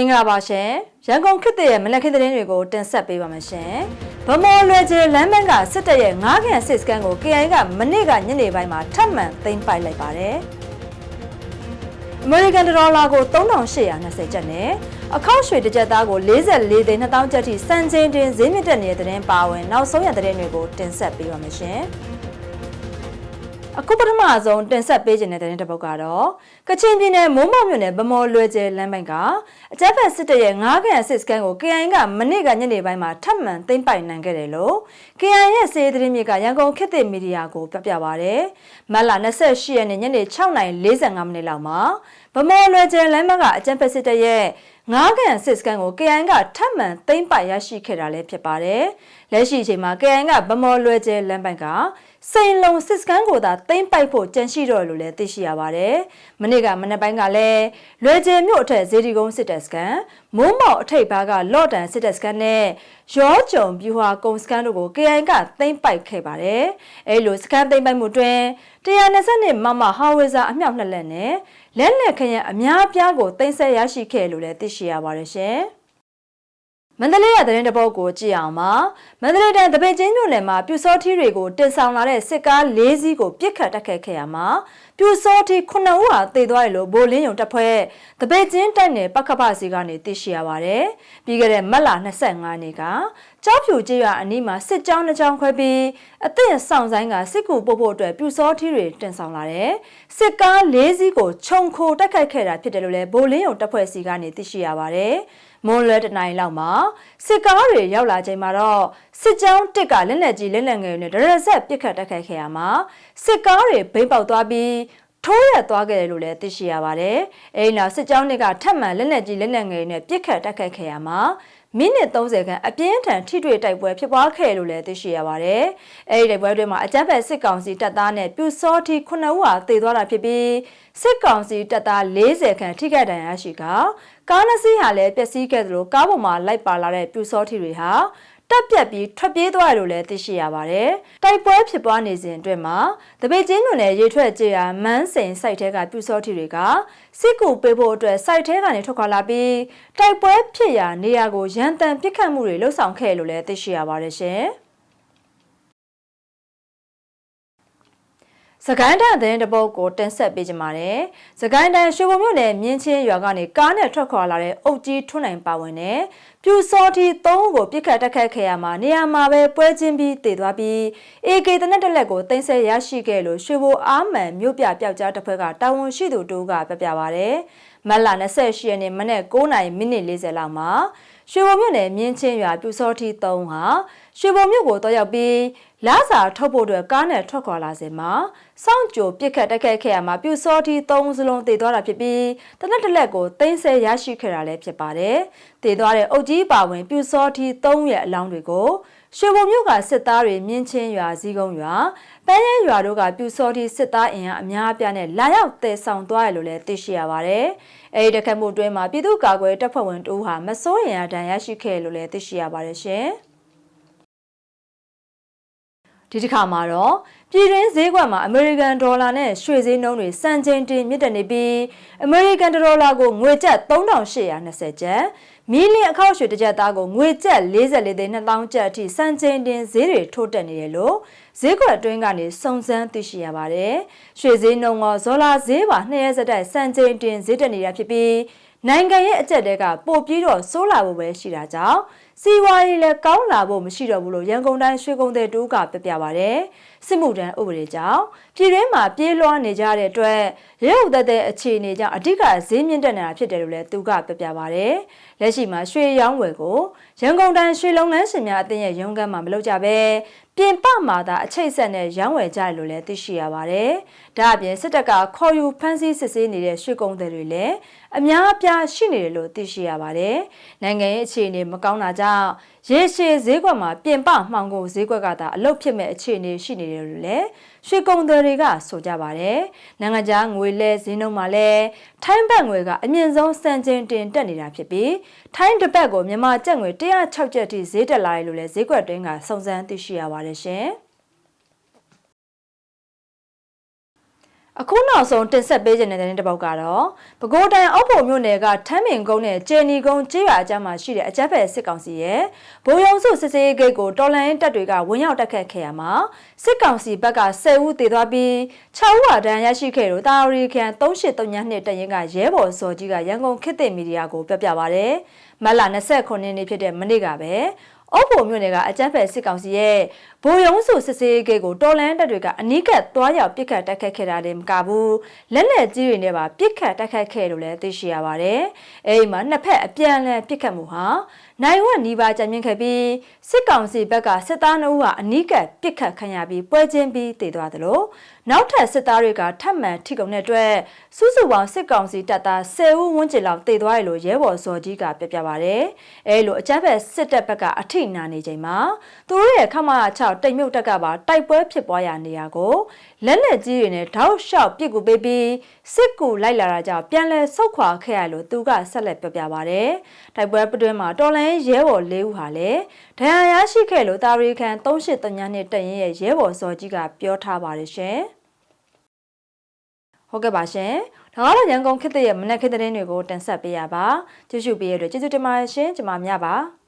မင်္ဂလာပါရှင်ရန်ကုန်ခေတ်သစ်ရဲ့မနက်ခင်းသတင်းတွေကိုတင်ဆက်ပေးပါမယ်ရှင်ဗမော်လွယ်ကျလမ်းမန်းကစစ်တပ်ရဲ့9ခန့်စစ်စကန်ကို KI ကမနေ့ကညနေပိုင်းမှာထပ်မံသိမ်းပိုက်လိုက်ပါတယ်အမေရိကန်ဒေါ်လာကို3820ကျပ်နဲ့အခောက်ရွှေတစ်ကြက်သားကို44သိန်း2000ကျပ်ထိစံချိန်တင်ဈေးမြင့်တက်နေတဲ့သတင်းပါဝင်နောက်ဆုံးရသတင်းတွေကိုတင်ဆက်ပေးပါမယ်ရှင် အခုပထမဆုံးတင်ဆက်ပေးခြင်းတဲ့တဲ့တစ်ပုတ်ကတော့ကချင်ပြည်နယ်မိုးမောက်မြို့နယ်ဗမော်လွယ်ကျဲလမ်းပိုင်းကအကြမ်းဖက်စစ်တပ်ရဲ့ငါးကန်စစ်စကန်ကို KIA ကမနေ့ကညနေပိုင်းမှာထပ်မံသိမ်းပိုက်နိုင်ခဲ့တယ်လို့ KIA ရဲ့စေသတင်းမြေကရန်ကုန်ခေတ်သစ်မီဒီယာကိုပြပြပါဗျ။မတ်လ28ရက်နေ့ညနေ6:45မိနစ်လောက်မှာဗမော်လွယ်ကျဲလမ်းဘက်ကအကြမ်းဖက်စစ်တပ်ရဲ့ငါးကန်စစ်စကန်ကို KIA ကထပ်မံသိမ်းပိုက်ရရှိခဲ့တာလည်းဖြစ်ပါတယ်။လက်ရှိအချိန်မှာ KIA ကဗမော်လွယ်ကျဲလမ်းဘက်က စိန်လုံစစ်စကန်ကိုသာသိမ့်ပိုက်ဖို့ကြံရှိတော့လို့လည်းသိရှိရပါတယ်။မနေ့ကမနေ့ပိုင်းကလည်းလွယ်ကျယ်မြို့အထက်ဇေဒီကုန်းစစ်တပ်စကန်မိုးမောက်အထိပ်ဘားကလော့တန်စစ်တပ်စကန်နဲ့ရောကြုံပြူဟာကုံစကန်တို့ကို KI ကသိမ့်ပိုက်ခဲ့ပါတယ်။အဲလိုစကန်သိမ့်ပိုက်မှုတွင်120မမဟာဝေဇာအမြောက်နှစ်လက်နဲ့လက်လက်ခရင်အများပြားကိုသိမ်းဆက်ရရှိခဲ့လို့လည်းသိရှိရပါတယ်ရှင်။ မန္တလေးရသတင်းတပုတ်ကိုကြည့်အောင်ပါမန္တလေးတိုင်းတပိတ်ချင်းမြို့နယ်မှာပြူစောထီးတွေကိုတင်ဆောင်လာတဲ့စစ်ကား၄စီးကိုပြစ်ခတ်တက်ခဲ့ခဲ့ရမှာပြူစောထီး9ဦးဟာတေသွားတယ်လို့ဗိုလ်လင်းယုံတပ်ဖွဲ့တပိတ်ချင်းတိုက်နယ်ပကပစီကနေသိရှိရပါတယ်ပြီးခဲ့တဲ့မတ်လ25နေ့ကကြောက်ဖြူကျေးရွာအနီးမှာစစ်ကြောင်းတစ်ကြောင်းခွဲပြီးအသင့်ဆောင်ဆိုင်ကစစ်ကူပို့ဖို့အတွက်ပြူစောထီးတွေတင်ဆောင်လာတဲ့စစ်ကား၄စီးကိုခြုံခိုတိုက်ခိုက်ခဲ့တာဖြစ်တယ်လို့လည်းဗိုလ်လင်းယုံတပ်ဖွဲ့စီကနေသိရှိရပါတယ်မွန်လွဲတနိုင်လောက်မှာစစ်ကားတွေရောက်လာချိန်မှာတော့စစ်ကြောင်းတစ်ကလက်လက်ကြီးလက်လက်ငယ်နဲ့ဒရဆက်ပစ်ခတ်တိုက်ခိုက်ခဲ့ရမှာစစ်ကားတွေဘိမ့်ပေါက်သွားပြီး ထိုးရသွားခဲ့တယ်လို့လည်းသိရှိရပါတယ်။အဲဒီနောက်စစ်ကြောင်းတွေကထပ်မံလက်လက်ကြီးလက်လက်ငယ်နဲ့ပစ်ခတ်တိုက်ခိုက်ခဲ့ရမှာမိနစ်30ခန့်အပြင်းထန်ထိတွေ့တိုက်ပွဲဖြစ်ပွားခဲ့လို့လည်းသိရှိရပါတယ်။အဲဒီတိုက်ပွဲတွေမှာအကြမ်းဖက်စစ်ကောင်စီတပ်သားနဲ့ပြူစောထီ9ဦးဟာသေသွားတာဖြစ်ပြီးစစ်ကောင်စီတပ်သား40ခန့်ထိခိုက်ဒဏ်ရာရှိကကားနှစ်စီးဟာလည်းပျက်စီးခဲ့သလိုကားပေါ်မှာလိုက်ပါလာတဲ့ပြူစောထီတွေဟာ တက်ပြက်ပြီးထွက်ပြေးသွားတယ်လို့လည်းသိရှိရပါတယ်။တိုက်ပွဲဖြစ်ပွားနေစဉ်အတွင်းမှာတပိတ်ချင်းတွေနဲ့ရေထွက်ကြေးရာမန်းစိန်စိုက်ထဲကပြူစောထီတွေကစစ်ကူပေးဖို့အတွက်စိုက်ထဲကနေထွက်ခွာလာပြီးတိုက်ပွဲဖြစ်ရာနေရာကိုရန်တမ်းပစ်ခတ်မှုတွေလှုပ်ဆောင်ခဲ့လို့လည်းသိရှိရပါတယ်ရှင်။ စကိုင်းတန်သတင်းတပုတ်ကိုတင်ဆက်ပေးကြပါမယ်။စကိုင်းတန်ရွှေဘုံမြို့နယ်မြင်းချင်းရွာကနေကားနဲ့ထွက်ခွာလာတဲ့အုပ်ကြီးထွန်းနိုင်ပါဝင်တဲ့ပြူစောတီ၃ဦးကိုပြစ်ခတ်တက်ခတ်ခဲ့ရမှာနေရာမှာပဲပွဲချင်းပြီးတည်သွားပြီး AK တနက်တက်လက်ကိုတင်ဆက်ရရှိခဲ့လို့ရွှေဘိုအားမှန်မြို့ပြပျောက်ကြားတစ်ဖွဲ့ကတာဝန်ရှိသူတို့ကပြပြပါဗျ။မတ်လ28ရက်နေ့မနေ့9:40မိနစ်40လောက်မှာရွှေဘုံမြို့နယ်မြင်းချင်းရွာပြူစောတီ၃ဟာရွှေဘုံမြို့ကိုတော့ရောက်ပြီးလာစာထုတ်ဖို့အတွက်ကားနဲ့ထွက်ခွာလာစဉ်မှာစောင့်ကြိုပစ်ခတ်တိုက်ခိုက်ခဲ့ရမှာပြူစောတီ၃စလုံးတည်သွားတာဖြစ်ပြီးတနက်တလက်ကိုတင်းဆဲရရှိခဲ့တာလည်းဖြစ်ပါတယ်။တည်သွားတဲ့အုပ်ကြီးပါဝင်ပြူစောတီ၃ရဲ့အလောင်းတွေကို ရွှေဘုံမြို့ကစစ်သားတွေမြင်းချင်းရွာစည်းကုန်းရွာပန်းရဲရွာတို့ကပြူစောတီစစ်သားအင်အားအများအပြားနဲ့လာရောက်တည်ဆောင်သွားရလို့လည်းသိရှိရပါတယ်။အဲဒီတခတ်မှုတွင်းမှာပြည်သူ့ကာကွယ်တပ်ဖွဲ့ဝင်တို့ဟာမစိုးရင်အတန်ရရှိခဲ့လို့လည်းသိရှိရပါတယ်ရှင်။ဒီတစ်ခါမှာတော့ပြည်တွင်းဈေးကွက်မှာအမေရိကန်ဒေါ်လာနဲ့ရွှေဈေးနှုန်းတွေစံချိန်တင်မြင့်တက်နေပြီးအမေရိကန်ဒေါ်လာကိုငွေကျပ်3820ကျပ် မီလီအခောက်ရွှေတစ်ကျပ်သားကိုငွေကျပ်44သိန်း2000ကျပ်အထိစံချိန်တင်ဈေးတွေထိုးတက်နေတယ်လို့ဈေးကွက်အတွင်းကနေစုံစမ်းသိရှိရပါတယ်။ရွှေဈေးနှုန်းကဇော်လာဈေးပါနှစ်ရက်စတိုက်စံချိန်တင်ဈေးတက်နေတာဖြစ်ပြီးနိုင်ငံရဲ့အကျက်တဲကပိုပြီးတော့စိုးလာဖို့ပဲရှိတာကြောင့်စီဝါရေးလည်းကောင်းလာဖို့မရှိတော့ဘူးလို့ရန်ကုန်တိုင်းရွှေကုန်တဲ့တူကပြပြပါဗျ။စစ်မှုထမ်းဥပဒေကြောင့်ပြည်တွင်းမှာပြေးလွှားနေကြတဲ့အတွက်ရဲဥသက်တဲ့အခြေအနေကြောင့်အဓိကဈေးမြင့်တက်နေတာဖြစ်တယ်လို့လည်းသူကပြပြပါဗျ။လက်ရှိမှာရွှေရောင်းဝယ်ကိုရန်ကုန်တိုင်းရွှေလုပ်ငန်းရှင်များအသင်းရဲ့ရုံးခန်းမှာမလုပ်ကြဘဲ ပြင်ပမှာသာအချိတ်ဆက်နဲ့ရောင်းဝယ်ကြတယ်လို့လည်းသိရှိရပါတယ်။ဒါအပြင်စစ်တပ်ကခေါ်ယူဖမ်းဆီးစစ်ဆေးနေတဲ့ရွှေကုန်တွေလည်းအများအပြားရှိနေတယ်လို့သိရှိရပါတယ်။နိုင်ငံရဲ့အခြေအနေမကောင်းတာကြောင့်ရေရှည်ဈေးကွက်မှာပြင်ပမှောင်ကုန်ဈေးကွက်ကသာအလုတ်ဖြစ်မဲ့အခြေအနေရှိနေတယ်လို့လည်းရွှေကုန်တွေကဆိုကြပါတယ်။နိုင်ငံခြားငွေလဲဈေးနှုန်းမှာလည်းထိုင်းဘတ်ငွေကအမြင့်ဆုံးစံချိန်တင်တက်နေတာဖြစ်ပြီးထိုင်းတစ်ပတ်ကိုမြန်မာကျပ်ငွေ106ကျပ်ထိဈေးတက်လာတယ်လို့လည်းဈေးကွက်တွင်းကစုံစမ်းသိရှိရပါတယ်ရှင်။ အခုနောက်ဆုံးတင်ဆက်ပေးခြင်းတဲ့တဲ့တစ်ပုတ်ကတော့ပဲခူးတိုင်းအောက်ဖို့မြို့နယ်ကထမ်းမင်ကုန်းနဲ့ကျေနီကုန်းကျေးရွာအကြားမှာရှိတဲ့အကြက်ဖက်စစ်ကောင်စီရဲ့ဘိုးရုံစုစစ်စေးဂိတ်ကိုတော်လန်တပ်တွေကဝင်ရောက်တက်ခတ်ခဲ့ရမှာစစ်ကောင်စီဘက်က10ဦးသေသွားပြီး6ဦးဟာဒဏ်ရာရရှိခဲ့လို့တာရီခန်3832နှစ်တရင်ကရဲဘော်စော်ကြီးကရန်ကုန်ခေတ်သစ်မီဒီယာကိုပြပြပါဗျ။မတ်လ29ရက်နေ့ဖြစ်တဲ့မနေ့ကပဲ အုပ်ဖို့မြို့နယ်ကအကြမ်းဖက်စစ်ကောင်စီရဲ့ဘိုးရုံးစုစစ်စေးဂိတ်ကိုတော်လန်တပ်တွေကအနီးကပ်သွားရောက်ပစ်ခတ်တိုက်ခတ်ခဲ့တာတည်းမကဘူးလက်လက်ကြီးတွေနဲ့ပါပစ်ခတ်တိုက်ခတ်ခဲ့လို့လည်းသိရှိရပါတယ်။အဲဒီမှာနှစ်ဖက်အပြန်အလှန်ပစ်ခတ်မှုဟာ နိုင်ဝက်နီးပါးကြံမြင့်ခဲ့ပြီးစစ်ကောင်စီဘက်ကစစ်သားနှုတ်ဟာအနီးကပ်ပစ်ခတ်ခံရပြီးပွဲချင်းပြီးတည်သွားသလိုနောက်ထပ်စစ်သားတွေကထပ်မံထိကုန်တဲ့အတွက်စုစုပေါင်းစစ်ကောင်စီတပ်သား10ဦးဝန်းကျင်လောက်တည်သွားတယ်လို့ရဲဘော်စော်ကြီးကပြပြပါတယ်။အဲလိုအကြမ်းဖက်စစ်တပ်ဘက်ကအထိနာနေချိန်မှာသူတို့ရဲ့ခမရ6တိမ်မြုပ်တက်ကပါတိုက်ပွဲဖြစ်ပွားရနေရကိုလက်လက်ကြီးတွေနဲ့ထောက်လျှောက်ပစ်ကူပေးပြီးစစ်ကူလိုက်လာတာကြောင့်ပြန်လဲဆုတ်ခွာခဲ့ရလို့သူကဆက်လက်ပြပြပါတယ်။တိုက်ပွဲပတွင်းမှာတော်လန်ရဲဘော်၄ဦးဟာလည်းဒဏ်ရာရရှိခဲ့လို့တာရီခန်3839နှစ်တရင်ရဲ့ရဲဘော်စော်ကြီးကပြောထားပါတယ်ရှင်။ဟုတ်ကဲ့ပါရှင်။ဒါကတော့ရန်ကုန်ခေတ်သစ်ရဲ့မနက်ခေတ်သတင်းတွေကိုတင်ဆက်ပေးရပါ။ကြည့်ရှုပေးရတဲ့ကျေးဇူးတင်ပါတယ်ရှင်။ကျွန်မမြပါ။